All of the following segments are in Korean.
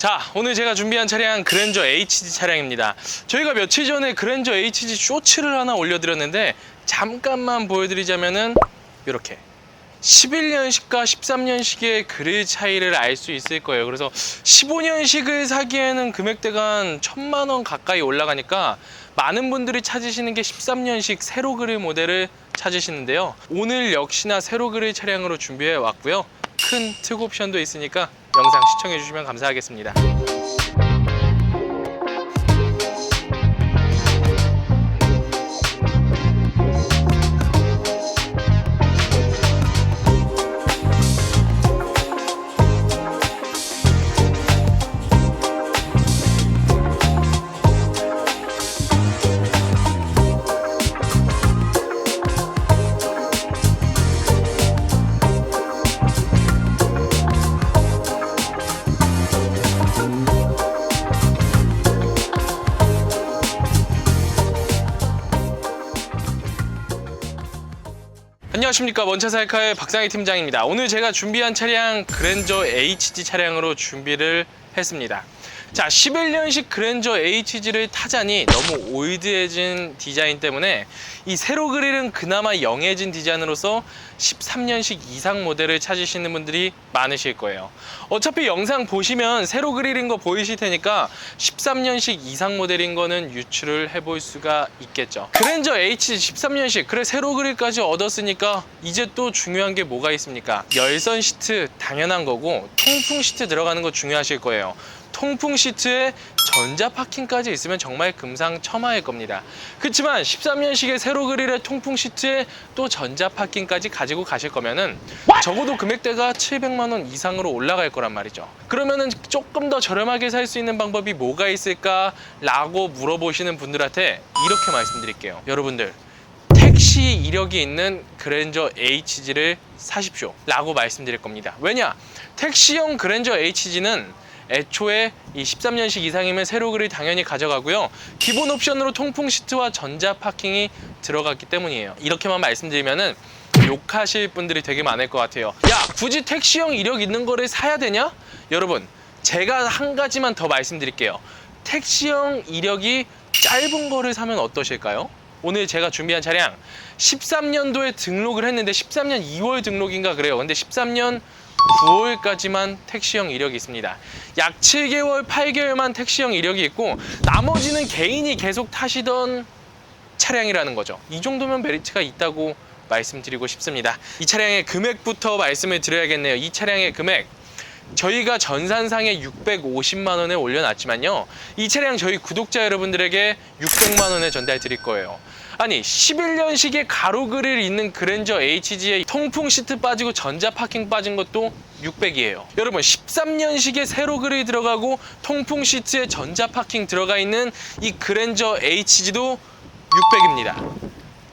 자, 오늘 제가 준비한 차량 그랜저 HG 차량입니다. 저희가 며칠 전에 그랜저 HG 쇼츠를 하나 올려드렸는데 잠깐만 보여드리자면은 이렇게 11년식과 13년식의 그릴 차이를 알 수 있을 거예요. 그래서 15년식을 사기에는 금액대가 한 천만 원 가까이 올라가니까 많은 분들이 찾으시는 게 13년식 세로 그릴 모델을 찾으시는데요. 오늘 역시나 세로 그릴 차량으로 준비해 왔고요. 큰 특 옵션도 있으니까 영상 시청해 주시면 감사하겠습니다. 안녕하십니까 원차살카의 박상희 팀장입니다. 오늘 제가 준비한 차량 그랜저 HG 차량으로 준비를 했습니다. 자, 11년식 그랜저 HG를 타자니 너무 올드해진 디자인 때문에 이 세로 그릴은 그나마 영해진 디자인으로서 13년식 이상 모델을 찾으시는 분들이 많으실 거예요. 어차피 영상 보시면 세로 그릴인 거 보이실 테니까 13년식 이상 모델인 거는 유출을 해볼 수가 있겠죠. 그랜저 HG 13년식 그래 세로 그릴까지 얻었으니까 이제 또 중요한 게 뭐가 있습니까? 열선 시트 당연한 거고 통풍 시트 들어가는 거 중요하실 거예요. 통풍 시트에 전자 파킹까지 있으면 정말 금상첨화일 겁니다. 그렇지만 13년식의 세로 그릴의 통풍 시트에 또 전자 파킹까지 가지고 가실 거면은 적어도 금액대가 700만 원 이상으로 올라갈 거란 말이죠. 그러면은 조금 더 저렴하게 살 수 있는 방법이 뭐가 있을까라고 물어보시는 분들한테 이렇게 말씀드릴게요. 여러분들 택시 이력이 있는 그랜저 HG를 사십시오 라고 말씀드릴 겁니다 왜냐 택시용 그랜저 HG는 애초에 이 13년식 이상이면 세로 그릴 당연히 가져가고요. 기본 옵션으로 통풍 시트와 전자 파킹이 들어갔기 때문이에요. 이렇게만 말씀드리면은 욕하실 분들이 되게 많을 것 같아요. 야 굳이 택시용 이력 있는 거를 사야 되냐? 여러분 제가 한 가지만 더 말씀드릴게요. 택시형 이력이 짧은 거를 사면 어떠실까요? 오늘 제가 준비한 차량 13년도에 등록을 했는데 13년 2월 등록인가 그래요. 근데 13년 9월까지만 택시형 이력이 있습니다. 약 7개월, 8개월만 택시형 이력이 있고 나머지는 개인이 계속 타시던 차량이라는 거죠. 이 정도면 메리트가 있다고 말씀드리고 싶습니다. 이 차량의 금액부터 말씀을 드려야겠네요. 이 차량의 금액 저희가 전산상에 650만 원에 올려놨지만요. 이 차량 저희 구독자 여러분들에게 600만 원에 전달 드릴 거예요. 아니 11년식의 가로 그릴 있는 그랜저 HG에 통풍 시트 빠지고 전자 파킹 빠진 것도 600이에요. 여러분 13년식의 세로 그릴 들어가고 통풍 시트에 전자 파킹 들어가 있는 이 그랜저 HG도 600입니다.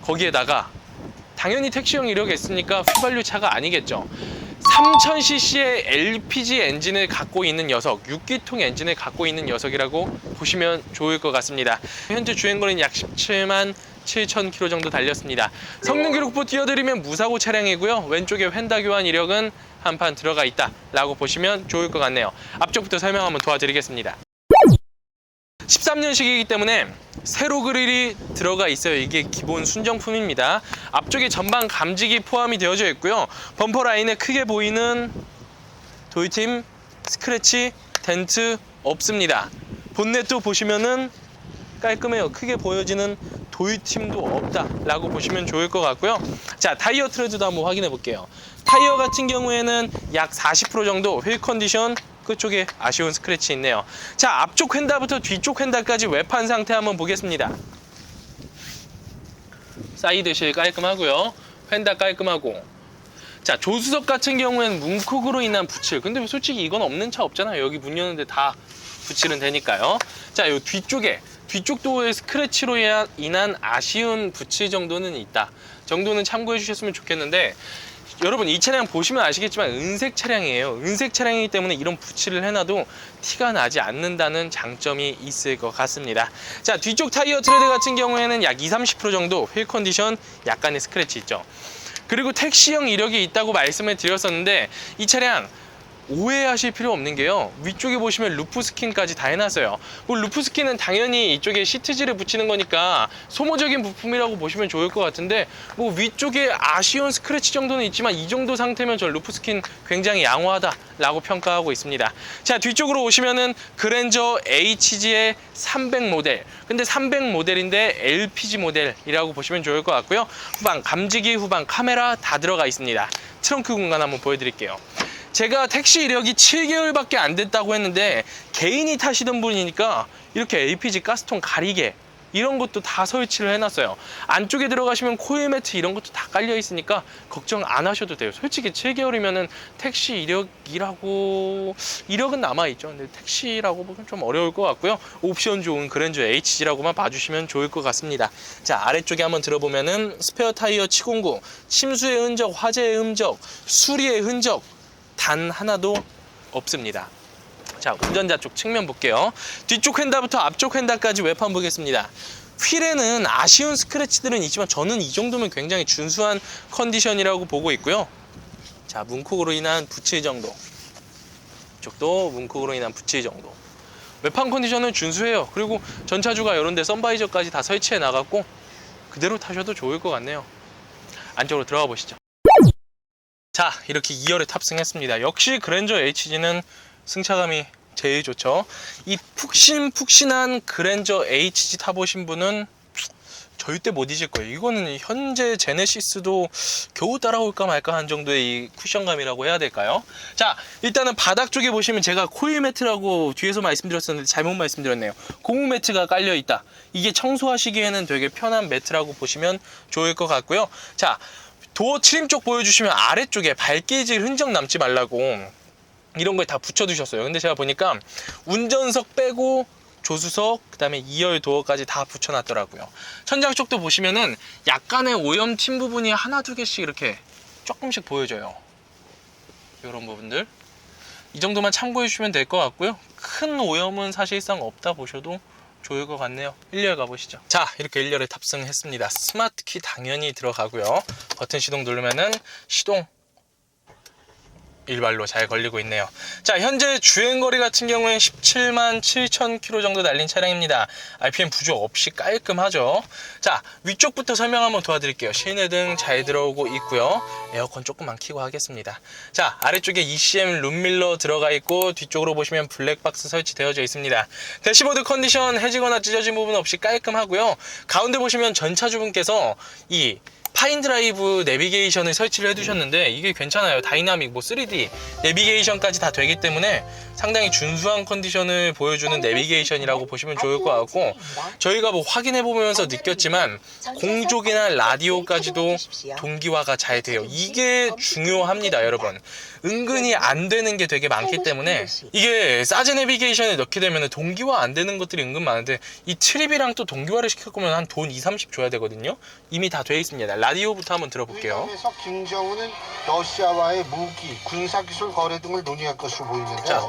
거기에다가 당연히 택시형 이력이 있으니까 휘발유 차가 아니겠죠. 3000cc의 LPG 엔진을 갖고 있는 녀석, 6기통 엔진을 갖고 있는 녀석이라고 보시면 좋을 것 같습니다. 현재 주행거리는 약 17만 7,000km 정도 달렸습니다. 성능 기록부 띄워드리면 무사고 차량이고요. 왼쪽에 휀다 교환 이력은 한 판 들어가 있다라고 보시면 좋을 것 같네요. 앞쪽부터 설명 한번 도와드리겠습니다. 13년식이기 때문에 세로 그릴이 들어가 있어요. 이게 기본 순정품입니다. 앞쪽에 전방 감지기 포함이 되어져 있고요. 범퍼 라인에 크게 보이는 도이팀 스크래치 덴트 없습니다. 본넷도 보시면은 깔끔해요. 크게 보여지는 도이팀도 없다라고 보시면 좋을 것 같고요. 자, 타이어 트레드도 한번 확인해 볼게요. 타이어 같은 경우에는 약 40% 정도 휠 컨디션 끝쪽에 아쉬운 스크래치 있네요. 자, 앞쪽 휀다부터 뒤쪽 휀다까지 외판 상태 한번 보겠습니다. 사이드 실 깔끔하고요. 휀다 깔끔하고. 자, 조수석 같은 경우에는 문콕으로 인한 부칠. 근데 솔직히 이건 없는 차 없잖아요. 여기 문 여는데 다 붙이는 되니까요. 자, 요 뒤쪽에 뒤쪽 도어에 스크래치로 인한- 아쉬운 부칠 정도는 있다. 정도는 참고해 주셨으면 좋겠는데 여러분 이 차량 보시면 아시겠지만 은색 차량이에요. 은색 차량이기 때문에 이런 부치를 해놔도 티가 나지 않는다는 장점이 있을 것 같습니다. 자 뒤쪽 타이어 트레드 같은 경우에는 약 2, 30% 정도 휠 컨디션 약간의 스크래치 있죠. 그리고 택시형 이력이 있다고 말씀을 드렸었는데 이 차량 오해하실 필요 없는 게요. 위쪽에 보시면 루프 스킨까지 다 해놨어요. 뭐 루프 스킨은 당연히 이쪽에 시트지를 붙이는 거니까 소모적인 부품이라고 보시면 좋을 것 같은데 뭐 위쪽에 아쉬운 스크래치 정도는 있지만 이 정도 상태면 저 루프 스킨 굉장히 양호하다 라고 평가하고 있습니다. 자 뒤쪽으로 오시면은 그랜저 HG의 300 모델. 근데 300 모델인데 LPG 모델이라고 보시면 좋을 것 같고요. 후방 감지기, 후방 카메라 다 들어가 있습니다. 트렁크 공간 한번 보여드릴게요. 제가 택시 이력이 7개월밖에 안 됐다고 했는데 개인이 타시던 분이니까 이렇게 LPG 가스통 가리개 이런 것도 다 설치를 해놨어요. 안쪽에 들어가시면 코일 매트 이런 것도 다 깔려 있으니까 걱정 안 하셔도 돼요. 솔직히 7개월이면은 택시 이력이라고 이력은 남아 있죠. 근데 택시라고 보면 좀 어려울 것 같고요. 옵션 좋은 그랜저 HG라고만 봐주시면 좋을 것 같습니다. 자 아래쪽에 한번 들어보면은 스페어 타이어 709 침수의 흔적, 화재의 흔적, 수리의 흔적 단 하나도 없습니다. 자, 운전자 쪽 측면 볼게요. 뒤쪽 휀다부터 앞쪽 휀다까지 외판 보겠습니다. 휠에는 아쉬운 스크래치들은 있지만 저는 이 정도면 굉장히 준수한 컨디션이라고 보고 있고요. 자, 문콕으로 인한 부칠 정도. 이쪽도 문콕으로 인한 부칠 정도. 외판 컨디션은 준수해요. 그리고 전차주가 이런 데 선바이저까지 다 설치해 나갔고 그대로 타셔도 좋을 것 같네요. 안쪽으로 들어가 보시죠. 자 이렇게 2열에 탑승했습니다. 역시 그랜저 HG는 승차감이 제일 좋죠. 이 푹신푹신한 그랜저 HG 타보신 분은 절대 못 잊을 거예요. 이거는 현재 제네시스도 겨우 따라올까 말까 한 정도의 이 쿠션감이라고 해야 될까요? 자 일단은 바닥 쪽에 보시면 제가 코일 매트라고 뒤에서 말씀드렸었는데 잘못 말씀드렸네요. 고무 매트가 깔려 있다. 이게 청소하시기에는 되게 편한 매트라고 보시면 좋을 것 같고요. 자 도어 트림 쪽 보여주시면 아래쪽에 발게질 흔적 남지 말라고 이런 걸 다 붙여두셨어요. 근데 제가 보니까 운전석 빼고 조수석, 그 다음에 2열 도어까지 다 붙여놨더라고요. 천장 쪽도 보시면은 약간의 오염 튄 부분이 하나, 두 개씩 이렇게 조금씩 보여져요. 이런 부분들. 이 정도만 참고해 주시면 될 것 같고요. 큰 오염은 사실상 없다 보셔도 좋을 것 같네요. 1열 가보시죠. 자 이렇게 1열에 탑승했습니다. 스마트키 당연히 들어가고요. 버튼 시동 누르면은 시동 일발로 잘 걸리고 있네요. 자 현재 주행거리 같은 경우엔 17만 7천 킬로 정도 달린 차량입니다. RPM 부족 없이 깔끔하죠? 자 위쪽부터 설명 한번 도와드릴게요. 시내등 잘 들어오고 있고요. 에어컨 조금만 켜고 하겠습니다. 자 아래쪽에 ECM 룸밀러 들어가 있고 뒤쪽으로 보시면 블랙박스 설치되어져 있습니다. 대시보드 컨디션 해지거나 찢어진 부분 없이 깔끔하고요. 가운데 보시면 전차주분께서 이 파인드라이브 내비게이션을 설치를 해두셨는데 이게 괜찮아요. 다이나믹 뭐 3D 내비게이션까지 다 되기 때문에 상당히 준수한 컨디션을 보여주는 내비게이션이라고 보시면 좋을 것 같고 저희가 뭐 확인해 보면서 느꼈지만 공족이나 라디오까지도 동기화가 잘 돼요. 이게 중요합니다 여러분. 은근히 안 되는 게 되게 많기 때문에 이게 사제 내비게이션에 넣게 되면 동기화 안 되는 것들이 은근 많은데 이 트립이랑 또 동기화를 시킬 거면 한 돈 2, 30 줘야 되거든요. 이미 다 돼 있습니다 라디오부터 한번 들어볼게요 회담에서 김정은은 러시아와의 무기, 군사기술 거래 등을 논의할 것으로 보이는데요. 자,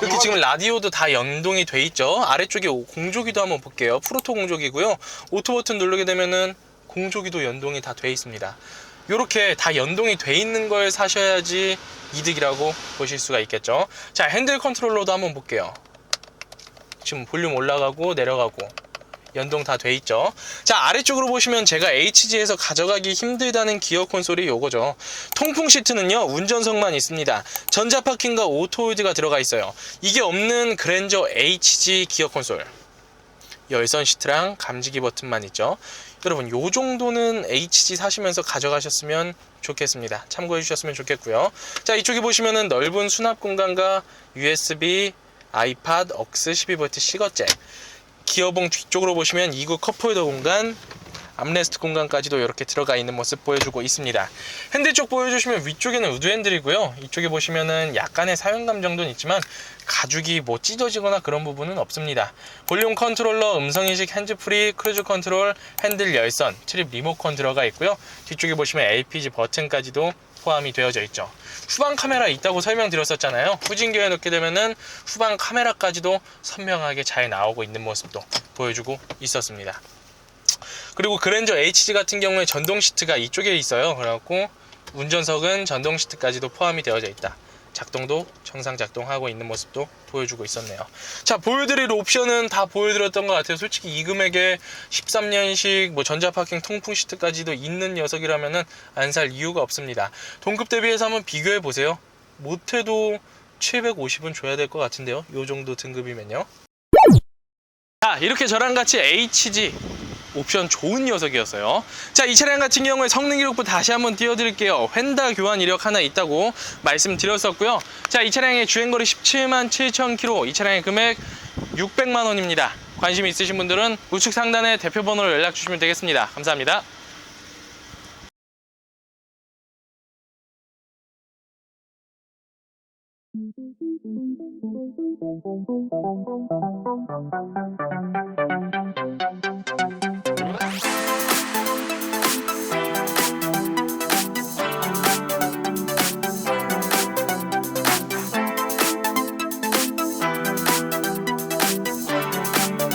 이렇게 지금 라디오도 다 연동이 돼 있죠. 아래쪽에 공조기도 한번 볼게요. 프로토 공조기고요. 오토 버튼 누르게 되면은 공조기도 연동이 다 돼 있습니다. 이렇게 다 연동이 돼 있는 걸 사셔야지 이득이라고 보실 수가 있겠죠. 자, 핸들 컨트롤러도 한번 볼게요. 지금 볼륨 올라가고 내려가고 연동 다 돼 있죠. 자, 아래쪽으로 보시면 제가 HG에서 가져가기 힘들다는 기어 콘솔이 요거죠. 통풍 시트는요, 운전석만 있습니다. 전자 파킹과 오토홀드가 들어가 있어요. 이게 없는 그랜저 HG 기어 콘솔. 열선 시트랑 감지기 버튼만 있죠. 여러분, 요 정도는 HG 사시면서 가져가셨으면 좋겠습니다. 참고해 주셨으면 좋겠고요. 자, 이쪽에 보시면은 넓은 수납 공간과 USB, 아이팟, 억스 12V 시거잭. 기어봉 뒤쪽으로 보시면 2구 컵홀더 공간, 암레스트 공간까지도 이렇게 들어가 있는 모습 보여주고 있습니다. 핸들 쪽 보여주시면 위쪽에는 우드 핸들이고요. 이쪽에 보시면은 약간의 사용감 정도는 있지만 가죽이 뭐 찢어지거나 그런 부분은 없습니다. 볼륨 컨트롤러, 음성 인식 핸즈프리, 크루즈 컨트롤, 핸들 열선, 트립 리모컨 들어가 있고요. 뒤쪽에 보시면 LPG 버튼까지도 포함이 되어져 있죠. 후방 카메라 있다고 설명드렸었잖아요. 후진기어에 넣게 되면은 후방 카메라까지도 선명하게 잘 나오고 있는 모습도 보여주고 있었습니다. 그리고 그랜저 HG 같은 경우에 전동 시트가 이쪽에 있어요. 그래갖고 운전석은 전동 시트까지도 포함이 되어져 있다. 작동도 정상 작동하고 있는 모습도 보여주고 있었네요. 자, 보여드릴 옵션은 다 보여드렸던 것 같아요. 솔직히 이 금액에 13년식 뭐 전자파킹 통풍 시트까지도 있는 녀석이라면은 안 살 이유가 없습니다. 동급 대비해서 한번 비교해 보세요. 못해도 750은 줘야 될 것 같은데요. 요 정도 등급이면요. 자, 이렇게 저랑 같이 HG 옵션 좋은 녀석이었어요. 자, 이 차량 같은 경우에 성능 기록부 다시 한번 띄워드릴게요. 휀다 교환 이력 하나 있다고 말씀드렸었고요. 자, 이 차량의 주행거리 17만 7천 킬로, 이 차량의 금액 600만 원입니다. 관심 있으신 분들은 우측 상단에 대표 번호로 연락 주시면 되겠습니다. 감사합니다.